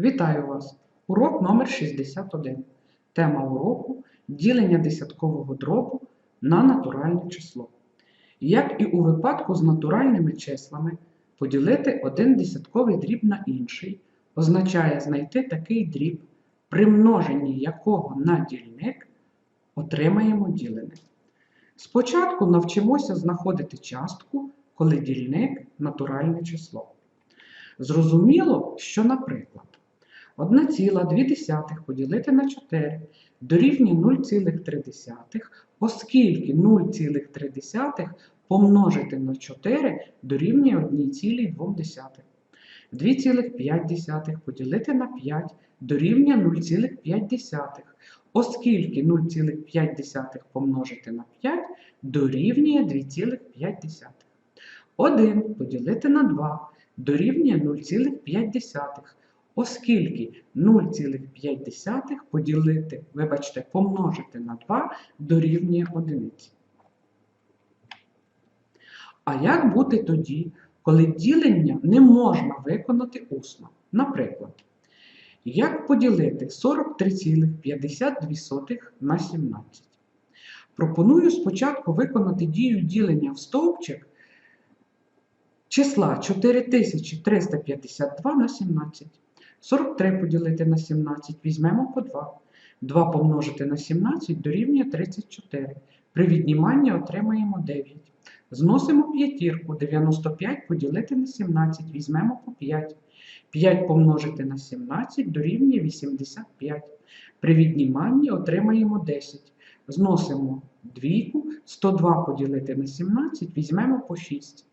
Вітаю вас! Урок номер 61. Тема уроку ділення десяткового дробу на натуральне число. Як і у випадку з натуральними числами, поділити один десятковий дріб на інший означає знайти такий дріб, при множенні якого на дільник отримаємо ділене. Спочатку навчимося знаходити частку, коли дільник натуральне число. Зрозуміло, що, наприклад, 1,2 поділити на 4 дорівнює 0,3, оскільки 0,3 помножити на 4 дорівнює 1,2. 2,5 поділити на 5 дорівнює 0,5, оскільки 0,5 помножити на 5 дорівнює 2,5. 1 поділити на 2 дорівнює 0,5, оскільки 0,5 поділити, вибачте, помножити на 2 дорівнює 1. А як бути тоді, коли ділення не можна виконати усно? Наприклад, як поділити 43,52 на 17? Пропоную спочатку виконати дію ділення в стовпчик числа 4352 на 17. 43 поділити на 17 візьмемо по 2. 2 помножити на 17 дорівнює 34. При відніманні отримаємо 9. Зносимо п'ятірку. 95 поділити на 17 візьмемо по 5. 5 помножити на 17 дорівнює 85. При відніманні отримаємо 10. Зносимо двійку. 102 поділити на 17 візьмемо по 6.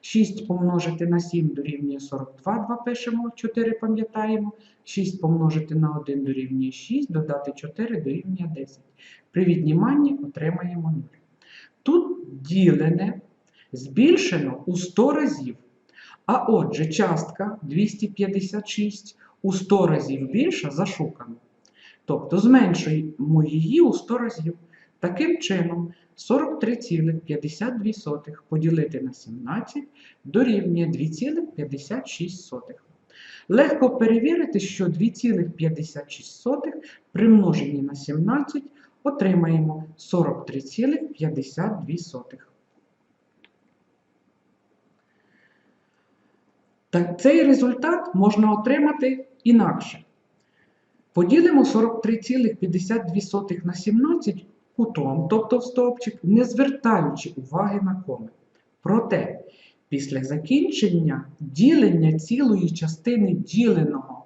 6 помножити на 7 дорівнює 42, 2 пишемо, 4 пам'ятаємо. 6 помножити на 1 дорівнює 6, додати 4 дорівнює 10. При відніманні отримаємо 0. Тут ділене збільшено у 100 разів. А отже, частка 256 у 100 разів більша за шукану. Тобто зменшуємо її у 100 разів. Таким чином, 43,52 поділити на 17 дорівнює 2,56. Легко перевірити, що 2,56 при множенні на 17 отримаємо 43,52. Так цей результат можна отримати інакше. Поділимо 43,52 на 17 кутом, тобто в стовпчик, не звертаючи уваги на коми. Проте, після закінчення ділення цілої частини діленого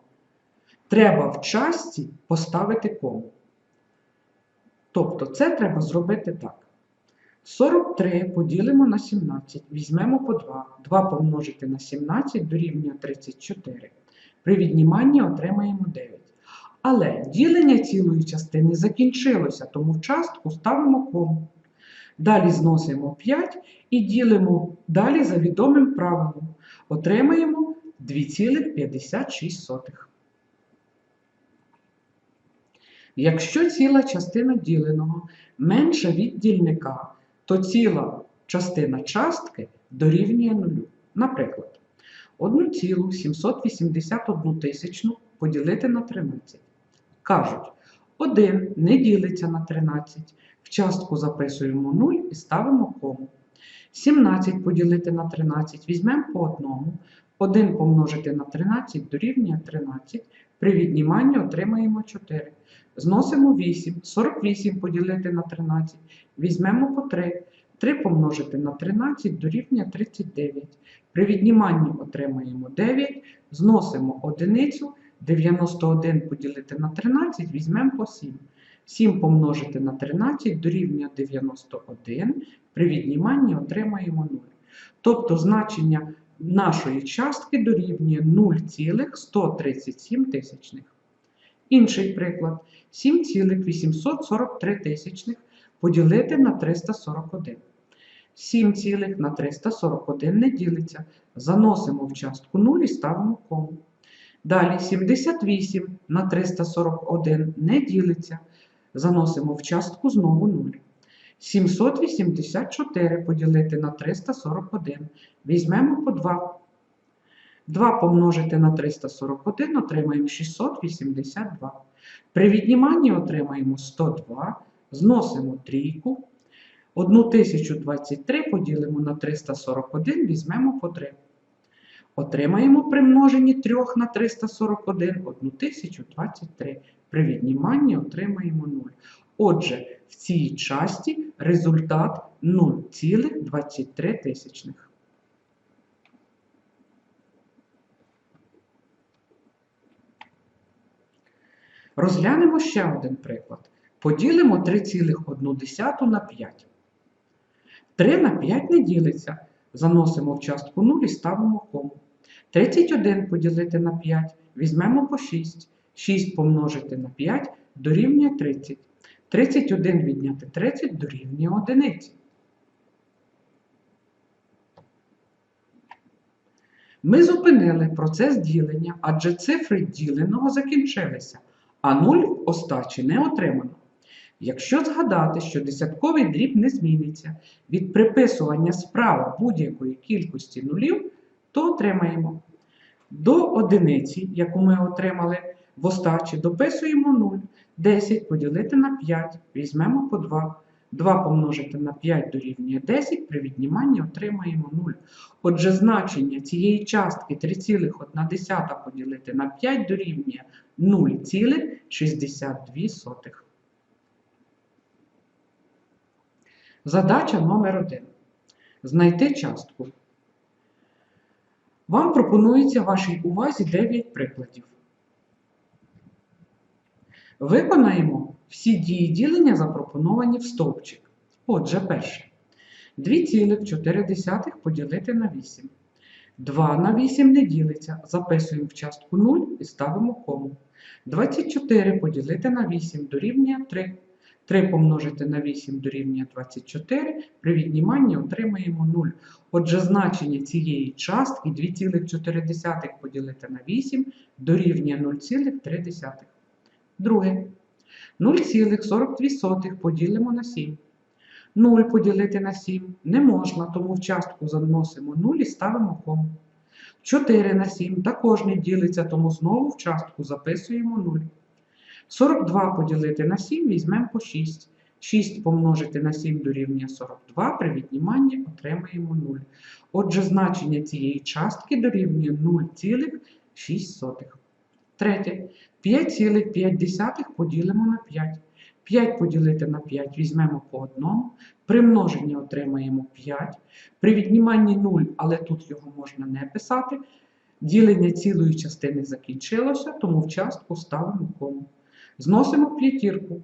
треба в часті поставити кому. Тобто це треба зробити так. 43 поділимо на 17, візьмемо по 2. 2 помножити на 17 дорівнює 34. При відніманні отримаємо 9. Але ділення цілої частини закінчилося, тому в частку ставимо кому. Далі зносимо 5 і ділимо далі за відомим правилом. Отримаємо 2,56. Якщо ціла частина діленого менша від дільника, то ціла частина частки дорівнює нулю. Наприклад, 1,781 поділити на 13. Кажуть, 1 не ділиться на 13. В частку записуємо 0 і ставимо кому. 17 поділити на 13 візьмемо по одному. 1 помножити на 13 дорівнює 13. При відніманні отримаємо 4. Зносимо 8. 48 поділити на 13. Візьмемо по 3. 3 помножити на 13 дорівнює 39. При відніманні отримаємо 9. Зносимо одиницю. 91 поділити на 13 візьмемо по 7. 7 помножити на 13 дорівнює 91. При відніманні отримаємо 0. Тобто значення нашої частки дорівнює 0,137 тисячних. Інший приклад 7,843 тисячних поділити на 341. 7 цілих на 341 не ділиться. Заносимо в частку 0 і ставимо кому. Далі 78 на 341 не ділиться. Заносимо в частку знову 0. 784 поділити на 341. Візьмемо по 2. 2 помножити на 341 отримаємо 682. При відніманні отримаємо 102, зносимо трійку. 1023 поділимо на 341, візьмемо по 3. Отримаємо при множенні 3 на 341 1023. При відніманні отримаємо 0. Отже, в цій часті результат 0,23 тисячних. Розглянемо ще один приклад. Поділимо 3,1 на 5. 3 на 5 не ділиться. Заносимо в частку 0 і ставимо кому. 31 поділити на 5. Візьмемо по 6. 6 помножити на 5 дорівнює 30. 31 відняти 30 дорівнює 1. Ми зупинили процес ділення, адже цифри діленого закінчилися, а 0 в остачі не отримано. Якщо згадати, що десятковий дріб не зміниться від приписування справа будь-якої кількості нулів, то отримаємо до одиниці, яку ми отримали в остачі, дописуємо 0. 10 поділити на 5, візьмемо по 2. 2 помножити на 5 дорівнює 10, при відніманні отримаємо 0. Отже, значення цієї частки 3,1 поділити на 5 дорівнює 0,62. Задача номер 1. Знайти частку. Вам пропонується вашій увазі 9 прикладів. Виконаємо всі дії ділення, запропоновані в стовпчик. Отже, перше. 2,4 поділити на 8. 2 на 8 не ділиться. Записуємо в частку 0 і ставимо кому. 24 поділити на 8 дорівнює 3. 3 помножити на 8 дорівнює 24, при відніманні отримаємо 0. Отже, значення цієї частки 2,4 поділити на 8 дорівнює 0,3. Друге. 0,42 поділимо на 7. 0 поділити на 7 не можна, тому в частку заносимо 0 і ставимо кому. 4 на 7 також не ділиться, тому знову в частку записуємо 0. 42 поділити на 7 візьмемо по 6. 6 помножити на 7 дорівнює 42, при відніманні отримаємо 0. Отже, значення цієї частки дорівнює 0,6. Третє. 5,5 поділимо на 5. 5 поділити на 5 візьмемо по одному. При множенні отримаємо 5. При відніманні 0, але тут його можна не писати. Ділення цілої частини закінчилося, тому в частку ставимо кому. Зносимо п'ятірку.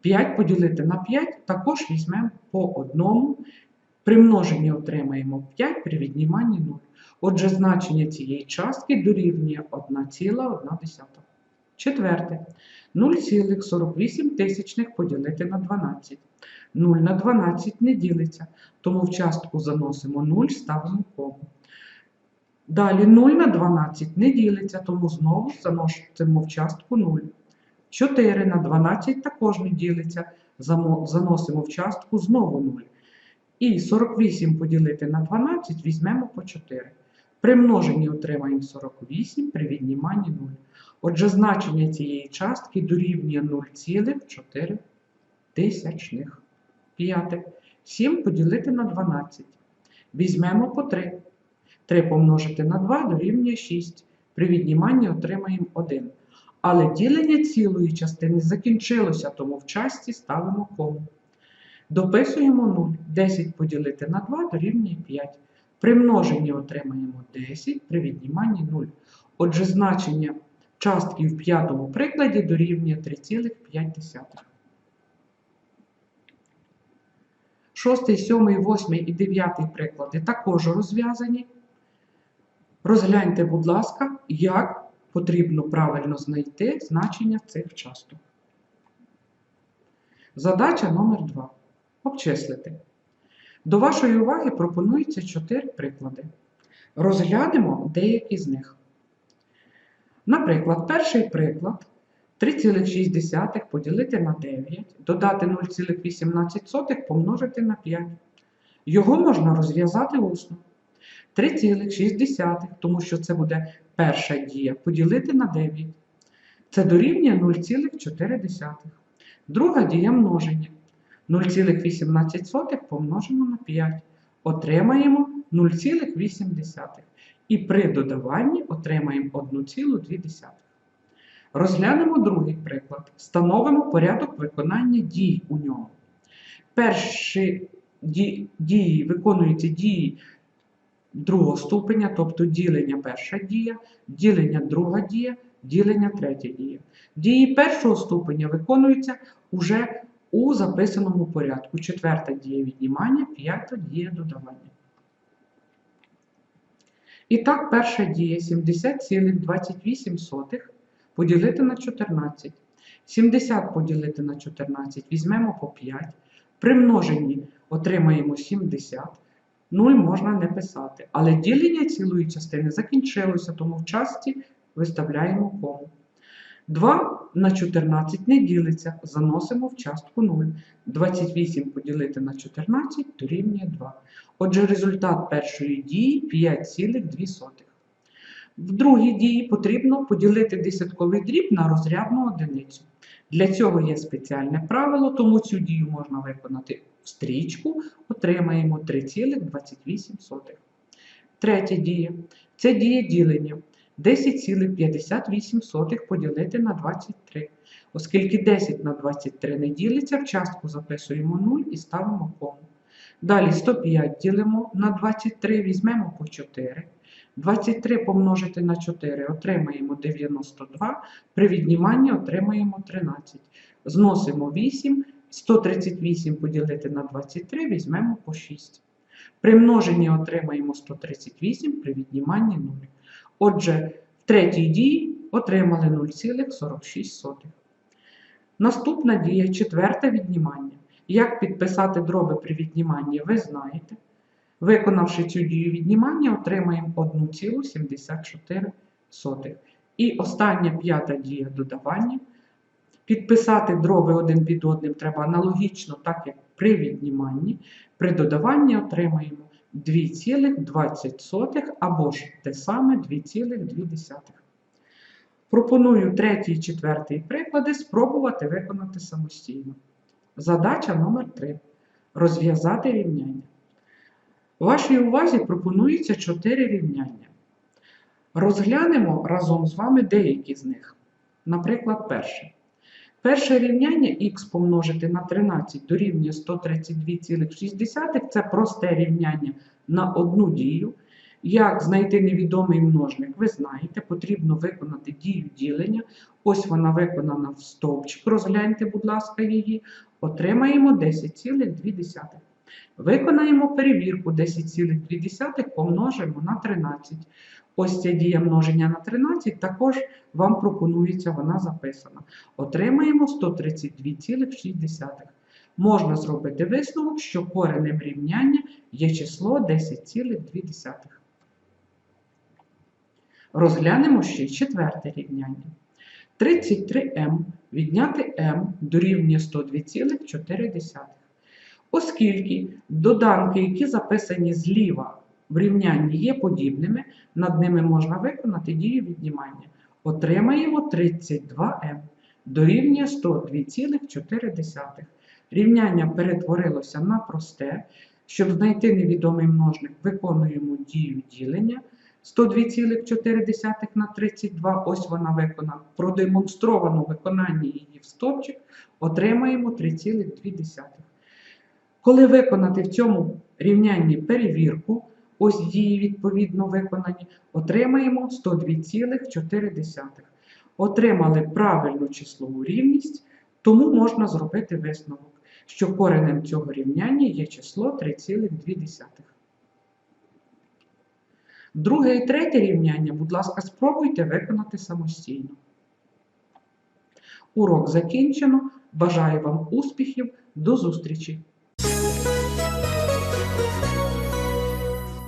5 поділити на 5 також візьмемо по одному. При множенні отримаємо 5, при відніманні 0. Отже, значення цієї частки дорівнює 1,1. Четверте. 0,48 тисячних поділити на 12. 0 на 12 не ділиться, тому в частку заносимо 0, ставимо кому. Далі 0 на 12 не ділиться, тому знову заносимо в частку 0. 4 на 12 також не ділиться, заносимо в частку знову 0. І 48 поділити на 12 візьмемо по 4. При множенні отримаємо 48, при відніманні 0. Отже, значення цієї частки дорівнює 0,4 тисячних. П'яте. 7 поділити на 12. Візьмемо по 3. 3 помножити на 2 дорівнює 6. При відніманні отримаємо 1. Але ділення цілої частини закінчилося, тому в часті ставимо кому. Дописуємо 0. 10 поділити на 2 дорівнює 5. При множенні отримаємо 10, при відніманні 0. Отже, значення частки в п'ятому прикладі дорівнює 3,5. Шостий, сьомий, восьмий і дев'ятий приклади також розв'язані. Розгляньте, будь ласка, як потрібно правильно знайти значення цих часток. Задача номер 2. Обчислити. До вашої уваги пропонується 4 приклади. Розглянемо деякі з них. Наприклад, перший приклад 3,6 поділити на 9, додати 0,18 помножити на 5. Його можна розв'язати усно. 3,6, тому що це буде перша дія, поділити на 9. Це дорівнює 0,4. Друга дія множення. 0,18 помножимо на 5. Отримаємо 0,8. І при додаванні отримаємо 1,2. Розглянемо другий приклад. Встановимо порядок виконання дій у ньому. Перші дії виконуються дії другого ступеня, тобто ділення перша дія, ділення друга дія, ділення третя дія. Дії першого ступеня виконуються уже у записаному порядку. Четверта дія віднімання, п'ята дія додавання. І так, перша дія 70,28 поділити на 14. 70 поділити на 14 візьмемо по 5. При множенні отримаємо 70. 0 можна не писати. Але ділення цілої частини закінчилося, тому в часті виставляємо кому. 2 на 14 не ділиться, заносимо в частку 0. 28 поділити на 14 дорівнює 2. Отже, результат першої дії 5,2. В другій дії потрібно поділити десятковий дріб на розрядну одиницю. Для цього є спеціальне правило, тому цю дію можна виконати стрічку, отримаємо 3,28. Третя дія це дія ділення. 10,58 поділити на 23. Оскільки 10 на 23 не ділиться, в частку записуємо 0 і ставимо кому. Далі 105 ділимо на 23, візьмемо по 4. 23 помножити на 4 отримаємо 92, при відніманні отримаємо 13. Зносимо 8, 138 поділити на 23, візьмемо по 6. При множенні отримаємо 138, при відніманні 0. Отже, в третій дії отримали 0,46. Наступна дія четверте віднімання. Як підписати дроби при відніманні, ви знаєте. Виконавши цю дію віднімання, отримаємо 1,74. І остання п'ята дія додавання. Підписати дроби один під одним треба аналогічно, так як при відніманні. При додаванні отримаємо 2,20 або ж те саме 2,2. Пропоную третій і четвертий приклади спробувати виконати самостійно. Задача номер 3. Розв'язати рівняння. Вашій увазі пропонується 4 рівняння. Розглянемо разом з вами деякі з них. Наприклад, перше. Перше рівняння х помножити на 13 дорівнює 132,6 це просте рівняння на одну дію. Як знайти невідомий множник, ви знаєте, потрібно виконати дію ділення. Ось вона виконана в стовпчик. Розгляньте, будь ласка, її. Отримаємо 10,2. Виконаємо перевірку 10,2 помножимо на 13. Ось ця дія множення на 13 також вам пропонується, вона записана. Отримаємо 132,6. Можна зробити висновок, що коренем рівняння є число 10,2. Розглянемо ще четверте рівняння. 33m відняти m дорівнює 102,4. Оскільки доданки, які записані зліва в рівнянні, є подібними, над ними можна виконати дію віднімання. Отримаємо 32m дорівнює 102,4. Рівняння перетворилося на просте. Щоб знайти невідомий множник, виконуємо дію ділення. 102,4 на 32, ось вона виконана. Продемонстровано виконання її в стопчик, отримаємо 3,2. Коли виконати в цьому рівнянні перевірку, ось дії відповідно виконані, отримаємо 102,4. Отримали правильну числову рівність, тому можна зробити висновок, що коренем цього рівняння є число 3,2. Друге і третє рівняння, будь ласка, спробуйте виконати самостійно. Урок закінчено. Бажаю вам успіхів. До зустрічі!